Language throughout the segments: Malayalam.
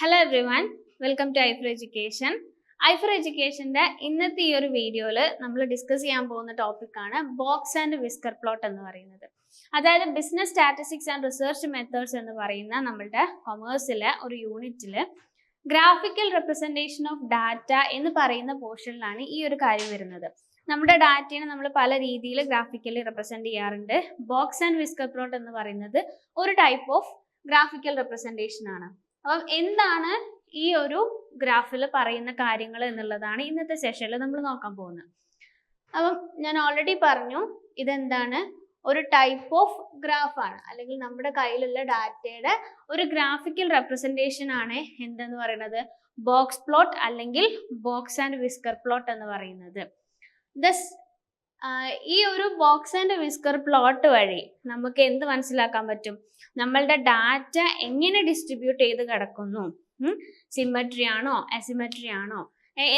Hello everyone welcome to Ifer education Ifer എഡ്യൂക്കേഷന്റെ ഇന്നത്തെ ഈ ഒരു വീഡിയോയിൽ നമ്മൾ ഡിസ്കസ് ചെയ്യാൻ പോകുന്ന ടോപ്പിക്കാണ് ബോക്സ് ആൻഡ് വിസ്കർ പ്ലോട്ട് എന്ന് പറയുന്നത്. അതായത് business statistics and research methods എന്ന് പറയുന്ന നമ്മളുടെ കൊമേഴ്സിലെ ഒരു യൂണിറ്റിൽ ഗ്രാഫിക്കൽ റെപ്രസെന്റേഷൻ ഓഫ് ഡാറ്റ എന്ന് പറയുന്ന പോർഷനിലാണ് ഈ ഒരു കാര്യം വരുന്നത്. നമ്മുടെ ഡാറ്റയെ നമ്മൾ പല രീതിയിൽ ഗ്രാഫിക്കലി റെപ്രസെന്റ് ചെയ്യാറുണ്ട്. ബോക്സ് ആൻഡ് വിസ്കർ പ്ലോട്ട് എന്ന് പറയുന്നത് ഒരു ടൈപ്പ് ഓഫ് ഗ്രാഫിക്കൽ റെപ്രസെന്റേഷൻ ആണ്. അപ്പം എന്താണ് ഈ ഒരു ഗ്രാഫിൽ പറയുന്ന കാര്യങ്ങൾ എന്നുള്ളതാണ് ഇന്നത്തെ സെഷനിൽ നമ്മൾ നോക്കാൻ പോകുന്നത്. അപ്പം ഞാൻ ഓൾറെഡി പറഞ്ഞു ഇതെന്താണ്? ഒരു ടൈപ്പ് ഓഫ് ഗ്രാഫാണ് അല്ലെങ്കിൽ നമ്മുടെ കയ്യിലുള്ള ഡാറ്റയുടെ ഒരു ഗ്രാഫിക്കൽ റെപ്രസെന്റേഷൻ ആണ് എന്തെന്ന് പറയുന്നത്? ബോക്സ് പ്ലോട്ട് അല്ലെങ്കിൽ ബോക്സ് ആൻഡ് വിസ്കർ പ്ലോട്ട് എന്ന് പറയുന്നത്. ദസ് ഈ ഒരു ബോക്സ് ആൻഡ് വിസ്കർ പ്ലോട്ട് വഴി നമുക്ക് എന്ത് മനസ്സിലാക്കാൻ പറ്റും? നമ്മളുടെ ഡാറ്റ എങ്ങനെ ഡിസ്ട്രിബ്യൂട്ട് ചെയ്ത് കിടക്കുന്നു? സിമ്മട്രി ആണോ? അസിമെട്രി ആണോ?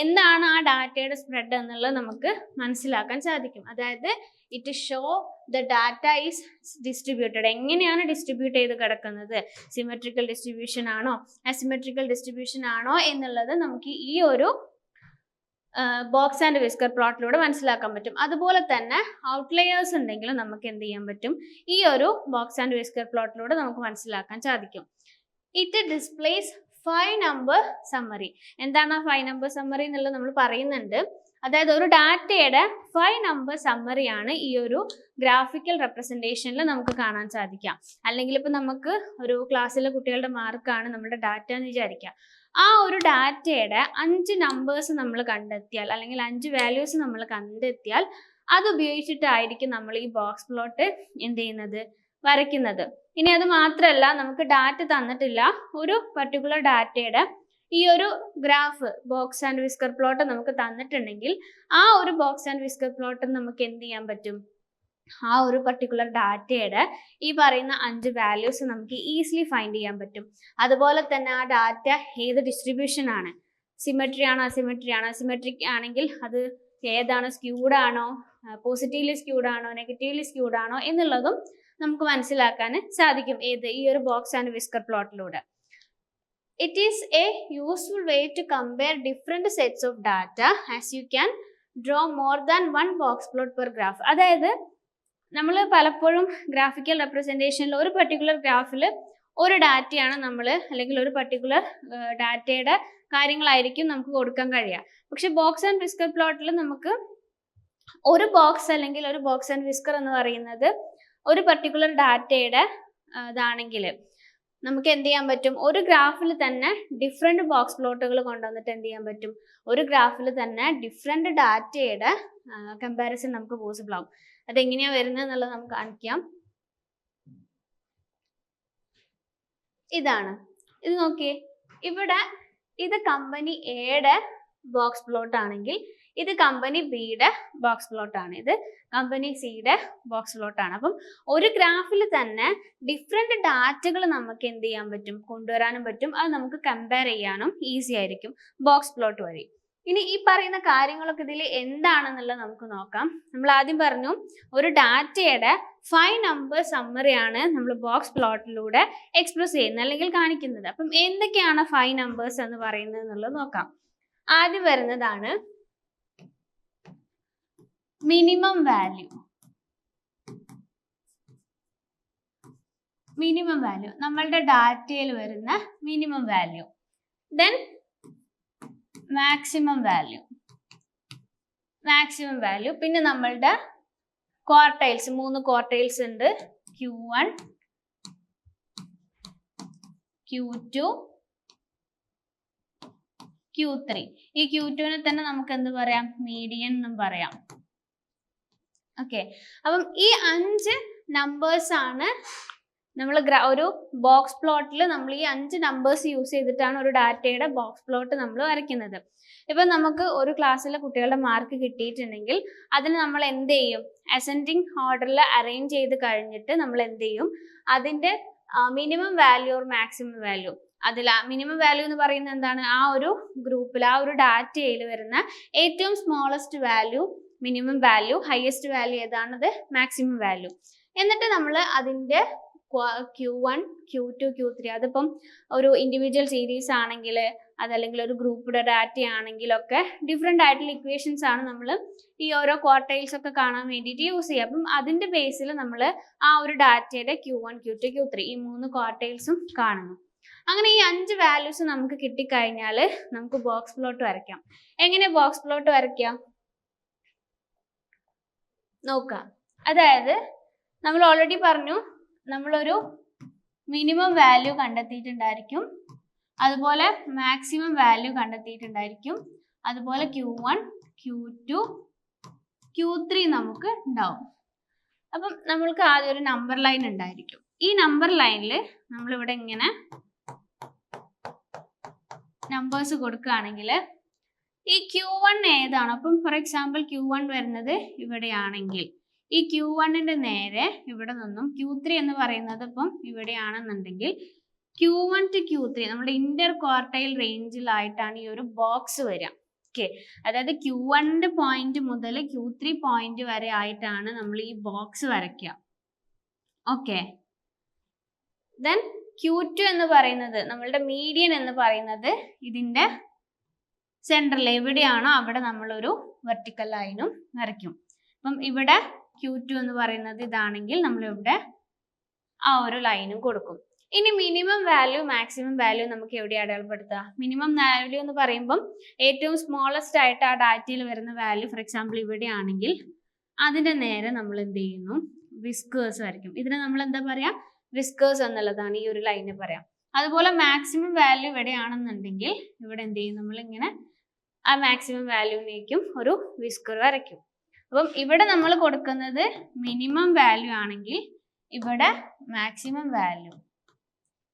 എന്താണ് ആ ഡാറ്റയുടെ സ്പ്രെഡ് എന്നുള്ളത് നമുക്ക് മനസ്സിലാക്കാൻ സാധിക്കും. അതായത് it show the data is distributed എങ്ങനെയാണ് ഡിസ്ട്രിബ്യൂട്ട് ചെയ്ത് കിടക്കുന്നത്? സിമെട്രിക്കൽ ഡിസ്ട്രിബ്യൂഷൻ ആണോ? അസിമെട്രിക്കൽ ഡിസ്ട്രിബ്യൂഷൻ ആണോ എന്നുള്ളത് നമുക്ക് ഈ ഒരു ബോക്സ് ആൻഡ് വിസ്കർ പ്ലോട്ടിലൂടെ മനസ്സിലാക്കാൻ പറ്റും. അതുപോലെ തന്നെ ഔട്ട്ലെയേഴ്സ് ഉണ്ടെങ്കിലും നമുക്ക് എന്ത് ചെയ്യാൻ പറ്റും? ഈ ഒരു ബോക്സ് ആൻഡ് വിസ്കർ പ്ലോട്ടിലൂടെ നമുക്ക് മനസ്സിലാക്കാൻ സാധിക്കും. It displays five number summary എന്താണ് ആ ഫൈവ് നമ്പർ സമ്മറി എന്നുള്ളത് നമ്മൾ പറയുന്നുണ്ട്. അതായത് ഒരു ഡാറ്റയുടെ ഫൈവ് നമ്പർ സമ്മറിയാണ് ഈ ഒരു ഗ്രാഫിക്കൽ റെപ്രസെന്റേഷനിൽ നമുക്ക് കാണാൻ സാധിക്കാം അല്ലെങ്കിൽ ഇപ്പം നമുക്ക് ഒരു ക്ലാസ്സിലെ കുട്ടികളുടെ മാർക്കാണ് നമ്മുടെ ഡാറ്റ എന്ന് വിചാരിക്കുക. ആ ഒരു ഡാറ്റയുടെ അഞ്ച് നമ്പേഴ്സ് നമ്മൾ കണ്ടെത്തിയാൽ അല്ലെങ്കിൽ അഞ്ച് വാല്യൂസ് നമ്മൾ കണ്ടെത്തിയാൽ അത് ഉപയോഗിച്ചിട്ടായിരിക്കും നമ്മൾ ഈ ബോക്സ് പ്ലോട്ട് എന്ത് ചെയ്യുന്നത്? വരയ്ക്കുന്നത്. ഇനി അത് മാത്രമല്ല നമുക്ക് ഡാറ്റ തന്നിട്ടില്ല. ഒരു പർട്ടിക്കുലർ ഡാറ്റയുടെ ഈ ഒരു graph box and whisker plot നമുക്ക് തന്നിട്ടുണ്ടെങ്കിൽ ആ ഒരു ബോക്സ് ആൻഡ് വിസ്കർ പ്ലോട്ട് നമുക്ക് എന്ത് ചെയ്യാൻ പറ്റും? ആ ഒരു പർട്ടിക്കുലർ ഡാറ്റയുടെ ഈ പറയുന്ന അഞ്ച് വാല്യൂസ് നമുക്ക് ഈസിലി ഫൈൻഡ് ചെയ്യാൻ പറ്റും. അതുപോലെ തന്നെ ആ ഡാറ്റ ഏത് ഡിസ്ട്രിബ്യൂഷൻ ആണ്? സിമെട്രി ആണോ അസിമെട്രി ആണോ? സിമെട്രിക് ആണെങ്കിൽ അത് ഏതാണ് സ്ക്യൂഡ് ആണോ? പോസിറ്റീവ്ലി സ്ക്യൂഡ് ആണോ? നെഗറ്റീവ്ലി സ്ക്യൂഡ് ആണോ? എന്നുള്ളതും നമുക്ക് മനസ്സിലാക്കാൻ സാധിക്കും ഏത് ഈ ഒരു ബോക്സ് ആൻഡ് വിസ്കർ പ്ലോട്ടിലൂടെ it is a useful way to compare different sets of data as you can draw more than one box plot per graph അതായത് നമ്മൾ പലപ്പോഴും ഗ്രാഫിക്കൽ റെപ്രസെന്റേഷനിൽ ഒരു പർട്ടിക്കുലർ ഗ്രാഫിൽ ഒരു ഡാറ്റയാണ് നമ്മൾ അല്ലെങ്കിൽ ഒരു പർട്ടിക്കുലർ ഡാറ്റയുടെ കാര്യങ്ങളായിരിക്കും നമുക്ക് കൊടുക്കാൻ കഴിയുക. പക്ഷെ ബോക്സ് ആൻഡ് വിസ്കർ പ്ലോട്ടിൽ നമുക്ക് ഒരു ബോക്സ് അല്ലെങ്കിൽ ഒരു ബോക്സ് ആൻഡ് വിസ്കർ എന്ന് പറയുന്നത് ഒരു പർട്ടിക്കുലർ ഡാറ്റയുടെ ഇതാണെങ്കിൽ നമുക്ക് എന്ത് ചെയ്യാൻ പറ്റും? ഒരു ഗ്രാഫിൽ തന്നെ ഡിഫറെന്റ് ബോക്സ് പ്ലോട്ടുകൾ കൊണ്ടുവന്നിട്ട് എന്ത് ചെയ്യാൻ പറ്റും? ഒരു ഗ്രാഫിൽ തന്നെ ഡിഫറെന്റ് ഡാറ്റയുടെ കമ്പാരിസൺ നമുക്ക് പോസിബിൾ ആവും. അതെങ്ങനെയാണ് വരുന്നത് എന്നുള്ളത് നമുക്ക് കാണിക്കാം. ഇതാണ്. ഇത് നോക്കിയേ. ഇവിടെ ഇത് കമ്പനി എയുടെ ബോക്സ് പ്ലോട്ട് ആണെങ്കിൽ ഇത് കമ്പനി ബിയുടെ ബോക്സ് പ്ലോട്ടാണ് ഇത് കമ്പനി സിയുടെ ബോക്സ് പ്ലോട്ടാണ് അപ്പം ഒരു ഗ്രാഫിൽ തന്നെ ഡിഫറെന്റ് ഡാറ്റകൾ നമുക്ക് എന്ത് ചെയ്യാൻ പറ്റും? കൊണ്ടുവരാനും പറ്റും. അത് നമുക്ക് കമ്പയർ ചെയ്യാനും ഈസി ആയിരിക്കും ബോക്സ് പ്ലോട്ട് വഴി. ഇനി ഈ പറയുന്ന കാര്യങ്ങളൊക്കെ ഇതിൽ എന്താണെന്നുള്ളത് നമുക്ക് നോക്കാം. നമ്മൾ ആദ്യം പറഞ്ഞു ഒരു ഡാറ്റയുടെ ഫൈവ് നമ്പർ സമ്മറിയാണ് നമ്മൾ ബോക്സ് പ്ലോട്ടിലൂടെ എക്സ്പ്രസ് ചെയ്യുന്നത് അല്ലെങ്കിൽ കാണിക്കുന്നത്. അപ്പം എന്തൊക്കെയാണ് ഫൈവ് നമ്പേഴ്സ് എന്ന് പറയുന്നത് എന്നുള്ളത് നോക്കാം. ആദ്യം വരുന്നതാണ് മിനിമം വാല്യൂ മിനിമം വാല്യൂ നമ്മളുടെ ഡാറ്റയിൽ വരുന്ന minimum value then maximum value maximum value പിന്നെ നമ്മളുടെ ക്വാർട്ടൈൽസ് മൂന്ന് ക്വാർട്ടൈൽസ് ഉണ്ട്. Q one Q two Q three ഈ ക്യൂ ടുവിനെ തന്നെ നമുക്ക് എന്ത് പറയാം? മീഡിയൻ എന്നും പറയാം. ഓക്കെ അപ്പം ഈ അഞ്ച് നമ്പേഴ്സ് ആണ് നമ്മൾ ഒരു ബോക്സ് പ്ലോട്ടിൽ നമ്മൾ ഈ അഞ്ച് നമ്പേഴ്സ് യൂസ് ചെയ്തിട്ടാണ് ഒരു ഡാറ്റയുടെ ബോക്സ് പ്ലോട്ട് നമ്മൾ വരയ്ക്കുന്നത്. ഇപ്പം നമുക്ക് ഒരു ക്ലാസ്സിലെ കുട്ടികളുടെ മാർക്ക് കിട്ടിയിട്ടുണ്ടെങ്കിൽ അതിന് നമ്മൾ എന്ത് ചെയ്യും? അസെൻഡിങ് ഓർഡറിൽ അറേഞ്ച് ചെയ്ത് കഴിഞ്ഞിട്ട് നമ്മൾ എന്ത് ചെയ്യും? അതിന്റെ minimum value or maximum value അതിൽ മിനിമം വാല്യൂ എന്ന് പറയുന്നത് എന്താണ്? ആ ഒരു ഗ്രൂപ്പിൽ ആ ഒരു ഡാറ്റയിൽ വരുന്ന ഏറ്റവും smallest value minimum value highest value ഏതാണത്? മാക്സിമം വാല്യൂ എന്നിട്ട് നമ്മൾ അതിന്റെ Q one Q two Q three അതിപ്പം ഒരു ഇൻഡിവിജ്വൽ സീരീസ് ആണെങ്കിൽ അതല്ലെങ്കിൽ ഒരു ഗ്രൂപ്പിയുടെ ഡാറ്റ ആണെങ്കിലൊക്കെ ഡിഫറെന്റ് ആയിട്ടുള്ള ഇക്വേഷൻസ് ആണ് നമ്മൾ ഈ ഓരോ ക്വാർട്ടൈൽസ് ഒക്കെ കാണാൻ വേണ്ടിയിട്ട് യൂസ് ചെയ്യുക. അപ്പം അതിന്റെ ബേസിൽ നമ്മൾ ആ ഒരു ഡാറ്റയുടെ Q one Q two Q three ഈ മൂന്ന് ക്വാർട്ടൈൽസും കാണുന്നു. അങ്ങനെ ഈ അഞ്ച് വാല്യൂസ് നമുക്ക് കിട്ടിക്കഴിഞ്ഞാൽ നമുക്ക് ബോക്സ് പ്ലോട്ട് വരയ്ക്കാം. എങ്ങനെ ബോക്സ് പ്ലോട്ട് വരയ്ക്കാം? നോക്കാം അതായത് നമ്മൾ ഓൾറെഡി പറഞ്ഞു നമ്മളൊരു മിനിമം വാല്യൂ കണ്ടെത്തിയിട്ടുണ്ടായിരിക്കും. അതുപോലെ മാക്സിമം വാല്യൂ കണ്ടെത്തിയിട്ടുണ്ടായിരിക്കും. അതുപോലെ Q one Q two Q three നമുക്ക് ഉണ്ടാവും. അപ്പം നമ്മൾക്ക് ആദ്യം ഒരു നമ്പർ ലൈൻ ഉണ്ടായിരിക്കും. ഈ നമ്പർ ലൈനിൽ നമ്മളിവിടെ ഇങ്ങനെ നമ്പേഴ്സ് കൊടുക്കുകയാണെങ്കിൽ ഈ ക്യൂ വൺ ഏതാണ്? അപ്പം ഫോർ എക്സാമ്പിൾ ക്യൂ വൺ വരുന്നത് ഇവിടെയാണെങ്കിൽ. ഈ ക്യൂ വണ്ണിന്റെ നേരെ ഇവിടെ നിന്നും ക്യൂ ത്രീ എന്ന് പറയുന്നത് ഇപ്പം ഇവിടെയാണെന്നുണ്ടെങ്കിൽ Q one two Q three നമ്മുടെ ഇന്റർ ക്വാർട്ടൈൽ റേഞ്ചിലായിട്ടാണ് ഈ ഒരു ബോക്സ് വരിക. ഓക്കെ അതായത് ക്യൂ വണ്ണിന്റെ പോയിന്റ് മുതൽ ക്യൂ ത്രീ പോയിന്റ് വരെ ആയിട്ടാണ് നമ്മൾ ഈ ബോക്സ് വരയ്ക്കുക. ഓക്കെ ദെൻ ക്യൂ ടു എന്ന് പറയുന്നത് നമ്മളുടെ മീഡിയൻ എന്ന് പറയുന്നത് ഇതിന്റെ സെൻട്രൽ എവിടെയാണോ അവിടെ നമ്മളൊരു വെർട്ടിക്കൽ ലൈനും വരയ്ക്കും. അപ്പം ഇവിടെ ക്യൂ ടു എന്ന് പറയുന്നത് ഇതാണെങ്കിൽ നമ്മളിവിടെ ആ ഒരു ലൈനും കൊടുക്കും. ഇനി മിനിമം വാല്യൂ മാക്സിമം വാല്യൂ നമുക്ക് എവിടെ അടയാളപ്പെടുത്തുക? മിനിമം വാല്യൂ എന്ന് പറയുമ്പം ഏറ്റവും സ്മോളസ്റ്റ് ആയിട്ട് ആ ഡാറ്റയിൽ വരുന്ന വാല്യൂ ഫോർ എക്സാമ്പിൾ ഇവിടെ ആണെങ്കിൽ അതിന്റെ നേരെ നമ്മൾ എന്ത് ചെയ്യുന്നു? വിസ്കേഴ്സ് വരയ്ക്കും. ഇതിനെ നമ്മൾ എന്താ പറയാ? വിസ്കേഴ്സ് എന്നുള്ളതാണ് ഈ ഒരു ലൈനെ പറയാം. അതുപോലെ മാക്സിമം വാല്യൂ ഇവിടെയാണെന്നുണ്ടെങ്കിൽ ഇവിടെ എന്ത് ചെയ്യും? നമ്മൾ ഇങ്ങനെ ആ മാക്സിമം വാല്യൂവിലേക്കും ഒരു വിസ്കർ വരയ്ക്കും. അപ്പം ഇവിടെ നമ്മൾ കൊടുക്കുന്നത് മിനിമം വാല്യൂ ആണെങ്കിൽ ഇവിടെ മാക്സിമം വാല്യൂ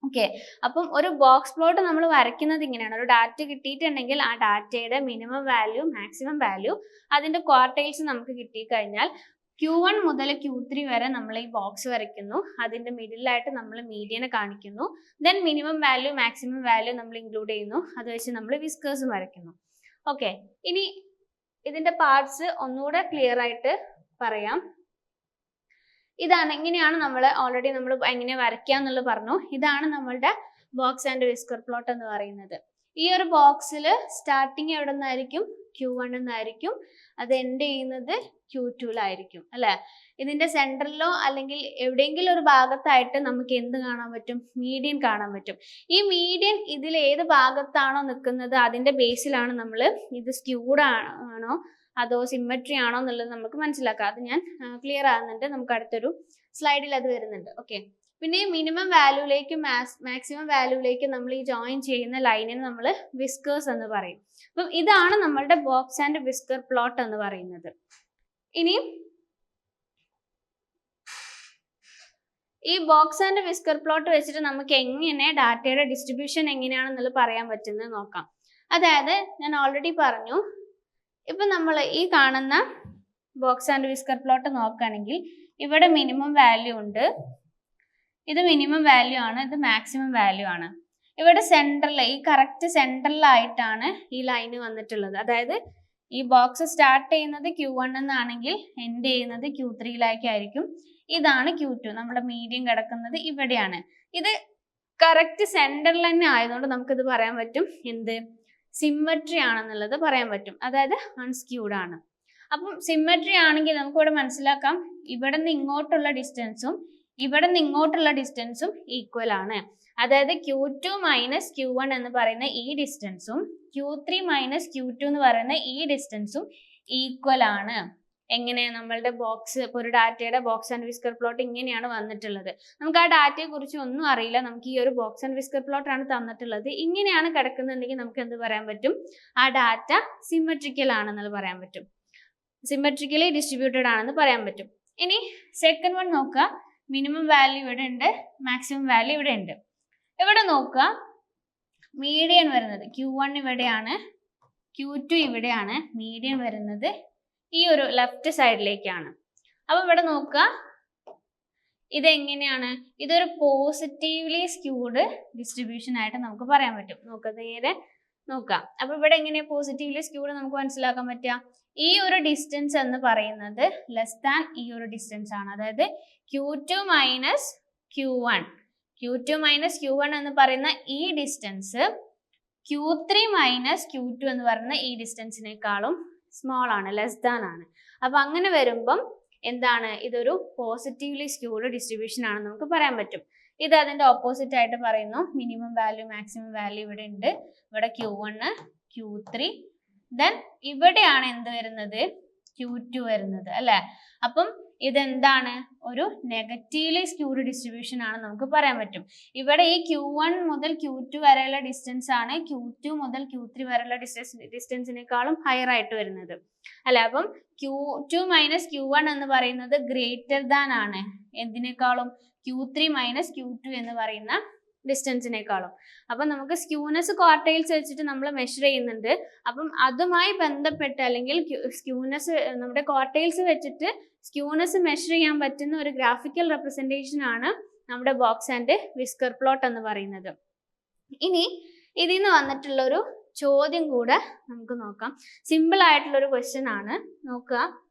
ഓക്കെ അപ്പം ഒരു ബോക്സ് പ്ലോട്ട് നമ്മൾ വരയ്ക്കുന്നത് ഇങ്ങനെയാണ്. ഒരു ഡാറ്റ കിട്ടിയിട്ടുണ്ടെങ്കിൽ ആ ഡാറ്റയുടെ മിനിമം വാല്യൂ മാക്സിമം വാല്യൂ അതിന്റെ ക്വാർട്ടൈൽസ് നമുക്ക് കിട്ടിക്കഴിഞ്ഞാൽ ക്യൂ വൺ മുതൽ ക്യൂ ത്രീ വരെ നമ്മൾ ഈ ബോക്സ് വരയ്ക്കുന്നു. അതിന്റെ മിഡിലായിട്ട് നമ്മൾ മീഡിയനെ കാണിക്കുന്നു. Then minimum value maximum value നമ്മൾ ഇൻക്ലൂഡ് ചെയ്യുന്നു. അത് വെച്ച് നമ്മൾ വിസ്കേഴ്സും വരയ്ക്കുന്നു. ഓക്കെ ഇനി ഇതിന്റെ പാർട്സ് ഒന്നുകൂടെ ക്ലിയർ ആയിട്ട് പറയാം. ഇതാണ് ഇങ്ങനെയാണ് നമ്മൾ ഓൾറെഡി നമ്മൾ എങ്ങനെ വരയ്ക്കുക എന്നുള്ളത് പറഞ്ഞു. ഇതാണ് നമ്മളുടെ ബോക്സ് ആൻഡ് വിസ്കർ പ്ലോട്ട് എന്ന് പറയുന്നത്. ഈ ഒരു ബോക്സിൽ സ്റ്റാർട്ടിങ് എവിടെ നിന്നായിരിക്കും ക്യൂ വൺ എന്നായിരിക്കും അത് എൻഡ് ചെയ്യുന്നത് ക്യൂ ടുവിലായിരിക്കും അല്ലെ? ഇതിന്റെ സെന്ററിലോ അല്ലെങ്കിൽ എവിടെയെങ്കിലും ഒരു ഭാഗത്തായിട്ട് നമുക്ക് എന്ത് കാണാൻ പറ്റും? മീഡിയൻ കാണാൻ പറ്റും. ഈ മീഡിയൻ ഇതിൽ ഏത് ഭാഗത്താണോ നിൽക്കുന്നത് അതിന്റെ ബേസിലാണ് നമ്മൾ ഇത് സ്ക്യൂഡ് ആണോ അതോ സിമ്മട്രി ആണോ എന്നുള്ളത് നമുക്ക് മനസ്സിലാക്കാം. അത് ഞാൻ ക്ലിയർ ആകുന്നുണ്ട്. നമുക്ക് അടുത്തൊരു സ്ലൈഡിൽ അത് വരുന്നുണ്ട്. ഓക്കെ പിന്നെ മിനിമം വാല്യൂലേക്കും മാക്സിമം വാല്യൂലേക്കും നമ്മൾ ഈ ജോയിൻ ചെയ്യുന്ന ലൈനിന് നമ്മൾ വിസ്കേഴ്സ് എന്ന് പറയും. അപ്പം ഇതാണ് നമ്മളുടെ ബോക്സ് ആൻഡ് വിസ്കർ പ്ലോട്ട് എന്ന് പറയുന്നത്. ഇനി ഈ ബോക്സ് ആൻഡ് വിസ്കർ പ്ലോട്ട് വെച്ചിട്ട് നമുക്ക് എങ്ങനെ ഡാറ്റയുടെ ഡിസ്ട്രിബ്യൂഷൻ എങ്ങനെയാണെന്നുള്ളത് പറയാൻ പറ്റുന്നത് നോക്കാം. അതായത് ഞാൻ ഓൾറെഡി പറഞ്ഞു ഇപ്പൊ നമ്മൾ ഈ കാണുന്ന ബോക്സ് ആൻഡ് വിസ്കർ പ്ലോട്ട് നോക്കുകയാണെങ്കിൽ ഇവിടെ മിനിമം വാല്യൂ ഉണ്ട്. ഇത് മിനിമം വാല്യൂ ആണ് ഇത് മാക്സിമം വാല്യൂ ആണ്. ഇവിടെ സെൻട്രൽ ഈ കറക്റ്റ് സെൻട്രലായിട്ടാണ് ഈ ലൈന് വന്നിട്ടുള്ളത്. അതായത് ഈ ബോക്സ് സ്റ്റാർട്ട് ചെയ്യുന്നത് ക്യൂ വൺ എന്നാണെങ്കിൽ എൻഡ് ചെയ്യുന്നത് ക്യൂ ത്രീയിലേക്കായിരിക്കും ഇതാണ് ക്യൂ ടു നമ്മുടെ മീഡിയം കിടക്കുന്നത് ഇവിടെയാണ്. ഇത് കറക്റ്റ് സെന്ററിൽ തന്നെ ആയതുകൊണ്ട് നമുക്കിത് പറയാൻ പറ്റും. എന്ത്? സിമ്മട്രി ആണെന്നുള്ളത് പറയാൻ പറ്റും. അതായത് അൺസ്ക്യൂഡ് ആണ്. അപ്പം സിമ്മട്രി ആണെങ്കിൽ നമുക്കിവിടെ മനസ്സിലാക്കാം. ഇവിടെ നിന്ന് ഇങ്ങോട്ടുള്ള ഡിസ്റ്റൻസും ഇവിടെ നിന്ന് ഇങ്ങോട്ടുള്ള ഡിസ്റ്റൻസും ഈക്വൽ ആണ്. അതായത് Q two minus Q one എന്ന് പറയുന്ന ഈ ഡിസ്റ്റൻസും Q three minus Q two എന്ന് പറയുന്ന ഈ ഡിസ്റ്റൻസും ഈക്വൽ ആണ്. എങ്ങനെ? നമ്മളുടെ ബോക്സ് ഇപ്പോൾ ഒരു ഡാറ്റയുടെ ബോക്സ് ആൻഡ് വിസ്കർ പ്ലോട്ട് ഇങ്ങനെയാണ് വന്നിട്ടുള്ളത്. നമുക്ക് ആ ഡാറ്റയെ കുറിച്ച് ഒന്നും അറിയില്ല. നമുക്ക് ഈ ഒരു ബോക്സ് ആൻഡ് വിസ്കർ പ്ലോട്ടാണ് തന്നിട്ടുള്ളത്. ഇങ്ങനെയാണ് കിടക്കുന്നുണ്ടെങ്കിൽ നമുക്ക് എന്ത് പറയാൻ പറ്റും? ആ ഡാറ്റ സിമെട്രിക്കൽ ആണെന്നുള്ളത് പറയാൻ പറ്റും. സിമെട്രിക്കലി ഡിസ്ട്രിബ്യൂട്ടഡ് ആണെന്ന് പറയാൻ പറ്റും. ഇനി സെക്കൻഡ് വൺ നോക്കുക. മിനിമം വാല്യൂ ഇവിടെ ഉണ്ട് മാക്സിമം വാല്യൂ ഇവിടെ ഉണ്ട്. ഇവിടെ നോക്കുക? മീഡിയൻ വരുന്നത് ക്യൂ വൺ ഇവിടെയാണ് ക്യൂ ടു ഇവിടെയാണ് മീഡിയൻ വരുന്നത് ഈ ഒരു ലെഫ്റ്റ് സൈഡിലേക്കാണ് അപ്പൊ ഇവിടെ നോക്കുക. ഇതെങ്ങനെയാണ്? ഇതൊരു പോസിറ്റീവ്ലി സ്ക്യൂഡ് ഡിസ്ട്രിബ്യൂഷൻ ആയിട്ട് നമുക്ക് പറയാൻ പറ്റും. നോക്കുക നേരെ നോക്കാം. അപ്പൊ ഇവിടെ എങ്ങനെയാണ് പോസിറ്റീവ്ലി സ്ക്യൂഡ് നമുക്ക് മനസ്സിലാക്കാൻ പറ്റുക? ഈ ഒരു ഡിസ്റ്റൻസ് എന്ന് പറയുന്നത് ലെസ് ദാൻ ഈ ഒരു ഡിസ്റ്റൻസ് ആണ്. അതായത് Q two minus Q one Q two minus Q one എന്ന് പറയുന്ന ഈ distance Q three minus Q two എന്ന് പറയുന്ന ഈ ഡിസ്റ്റൻസിനേക്കാളും സ്മോൾ ആണ് ലെസ് ദാൻ ആണ്. അപ്പൊ അങ്ങനെ വരുമ്പം എന്താണ്? ഇതൊരു പോസിറ്റീവ്ലി സ്ക്യൂഡ് ഡിസ്ട്രിബ്യൂഷൻ ആണെന്ന് നമുക്ക് പറയാൻ പറ്റും. ഇത് അതിന്റെ ഓപ്പോസിറ്റ് ആയിട്ട് പറയുന്നു. മിനിമം വാല്യൂ മാക്സിമം വാല്യൂ ഇവിടെ ഉണ്ട്. ഇവിടെ Q one Q three then ഇവിടെയാണ് എന്ത് വരുന്നത്? ക്യൂ ടു വരുന്നത് അല്ലെ? അപ്പം ഇതെന്താണ്? ഒരു നെഗറ്റീവ്ലി സ്ക്യൂഡ് ഡിസ്ട്രിബ്യൂഷൻ ആണ് നമുക്ക് പറയാൻ പറ്റും. ഇവിടെ ഈ ക്യൂ വൺ മുതൽ ക്യൂ ടു വരെയുള്ള ഡിസ്റ്റൻസ് ആണ് ക്യൂ ടു മുതൽ ക്യൂ ത്രീ വരെയുള്ള ഡിസ്റ്റൻസ് ഡിസ്റ്റൻസിനേക്കാളും ഹയർ ആയിട്ട് വരുന്നത്. അല്ലെ? അപ്പം Q two minus Q one എന്ന് പറയുന്നത് ഗ്രേറ്റർ ദാൻ ആണ്. എന്തിനേക്കാളും? Q three minus Q two എന്ന് പറയുന്ന ഡിസ്റ്റൻസിനേക്കാളും അപ്പം നമുക്ക് സ്ക്യൂനസ് ക്വാർട്ടൈൽസ് വെച്ചിട്ട് നമ്മൾ മെഷർ ചെയ്യുന്നുണ്ട്. അപ്പം അതുമായി ബന്ധപ്പെട്ട് അല്ലെങ്കിൽ സ്ക്യൂനസ് നമ്മുടെ ക്വാർട്ടൈൽസ് വെച്ചിട്ട് സ്ക്യൂനസ് മെഷർ ചെയ്യാൻ പറ്റുന്ന ഒരു ഗ്രാഫിക്കൽ റെപ്രസെന്റേഷൻ ആണ് നമ്മുടെ ബോക്സ് ആൻഡ് വിസ്കർ പ്ലോട്ട് എന്ന് പറയുന്നത്. ഇനി ഇതിൽ നിന്ന് വന്നിട്ടുള്ള ഒരു ചോദ്യം കൂടെ നമുക്ക് നോക്കാം. സിമ്പിൾ ആയിട്ടുള്ള ഒരു ക്വസ്റ്റ്യൻ ആണ്. നോക്കുക.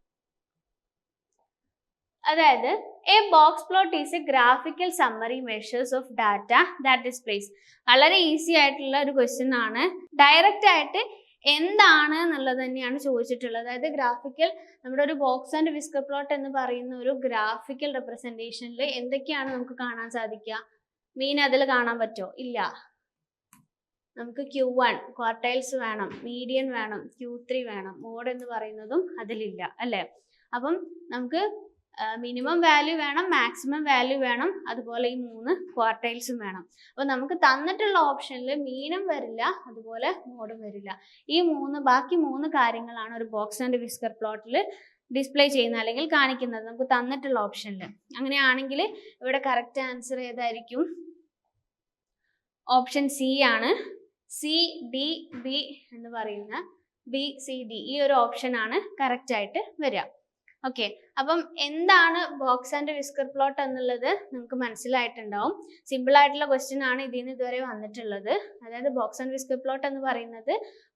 അതായത് a box plot is a graphical summary measures of data that displays വളരെ ഈസി ആയിട്ടുള്ള ഒരു ക്വസ്റ്റ്യൻ ആണ്. ഡയറക്റ്റ് ആയിട്ട് എന്താണ് എന്നുള്ളത് തന്നെയാണ് ചോദിച്ചിട്ടുള്ളത്. അതായത് ഗ്രാഫിക്കൽ നമ്മുടെ ഒരു ബോക്സ് ആൻഡ് വിസ്കർ പ്ലോട്ട് എന്ന് പറയുന്ന ഒരു ഗ്രാഫിക്കൽ റെപ്രസെന്റേഷനിൽ എന്തൊക്കെയാണ് നമുക്ക് കാണാൻ സാധിക്കുക? മീൻ അതിൽ കാണാൻ പറ്റുമോ ഇല്ല. നമുക്ക് ക്യൂ വൺ ക്വാർട്ടൈൽസ് വേണം മീഡിയൻ വേണം ക്യൂ ത്രീ വേണം മോഡ് എന്ന് പറയുന്നതും അതിലില്ല അല്ലേ? അപ്പം നമുക്ക് മിനിമം വാല്യൂ വേണം മാക്സിമം വാല്യൂ വേണം അതുപോലെ ഈ മൂന്ന് ക്വാർട്ടൈൽസും വേണം. അപ്പോൾ നമുക്ക് തന്നിട്ടുള്ള ഓപ്ഷനിൽ മീനും വരില്ല അതുപോലെ മോഡും വരില്ല. ഈ മൂന്ന് ബാക്കി മൂന്ന് കാര്യങ്ങളാണ് ഒരു ബോക്സ് ആൻഡ് വിസ്കർ പ്ലോട്ടിൽ ഡിസ്പ്ലേ ചെയ്യുന്ന അല്ലെങ്കിൽ കാണിക്കുന്നത്. നമുക്ക് തന്നിട്ടുള്ള ഓപ്ഷനിൽ അങ്ങനെയാണെങ്കിൽ ഇവിടെ കറക്റ്റ് ആൻസർ ഏതായിരിക്കും? ഓപ്ഷൻ സി ആണ്. സി ഡി ബി എന്ന് പറയുന്ന ബി സി ഡി ഈ ഒരു ഓപ്ഷൻ ആണ് കറക്റ്റ് ആയിട്ട് വരിക. ഓക്കെ അപ്പം എന്താണ് ബോക്സ് ആൻഡ് വിസ്കർ പ്ലോട്ട് എന്നുള്ളത് നിങ്ങൾക്ക് മനസ്സിലായിട്ടുണ്ടാവും. സിമ്പിൾ ആയിട്ടുള്ള ക്വസ്റ്റ്യൻ ആണ് ഇതിൽ നിന്ന് ഇതുവരെ വന്നിട്ടുള്ളത്. അതായത് ബോക്സ് ആൻഡ് വിസ്കർ പ്ലോട്ട് എന്ന് പറയുന്നത്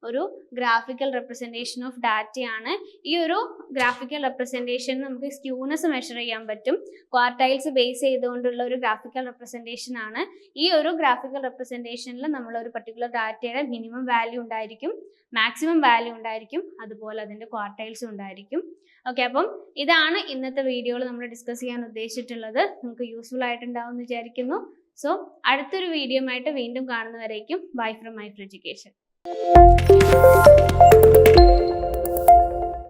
ഒരു ഗ്രാഫിക്കൽ റെപ്രസെന്റേഷൻ ഓഫ് ഡാറ്റയാണ് ഈ ഒരു ഗ്രാഫിക്കൽ റെപ്രസെന്റേഷൻ നമുക്ക് സ്ക്യൂനസ് മെഷർ ചെയ്യാൻ പറ്റും. ക്വാർട്ടൈൽസ് ബേസ് ചെയ്തുകൊണ്ടുള്ള ഒരു ഗ്രാഫിക്കൽ റെപ്രസെന്റേഷൻ ആണ്. ഈ ഒരു ഗ്രാഫിക്കൽ റെപ്രസെന്റേഷനിൽ നമ്മൾ ഒരു പർട്ടിക്കുലർ ഡാറ്റയുടെ മിനിമം വാല്യൂ ഉണ്ടായിരിക്കും മാക്സിമം വാല്യൂ ഉണ്ടായിരിക്കും അതുപോലെ അതിന്റെ ക്വാർട്ടൈൽസും ഉണ്ടായിരിക്കും. ഓക്കെ അപ്പം ഇതാണ് ഇന്നത്തെ വീഡിയോയിൽ നമ്മൾ ഡിസ്കസ് ചെയ്യാൻ ഉദ്ദേശിച്ചിട്ടുള്ളത്. നിങ്ങൾക്ക് യൂസ്ഫുൾ ആയിട്ടുണ്ടാവും എന്ന് വിചാരിക്കുന്നു. സോ അടുത്തൊരു വീഡിയോ ആയിട്ട് വീണ്ടും കാണുന്നവരേക്കും ബൈ ഫ്രം മൈ എഡ്യൂക്കേഷൻ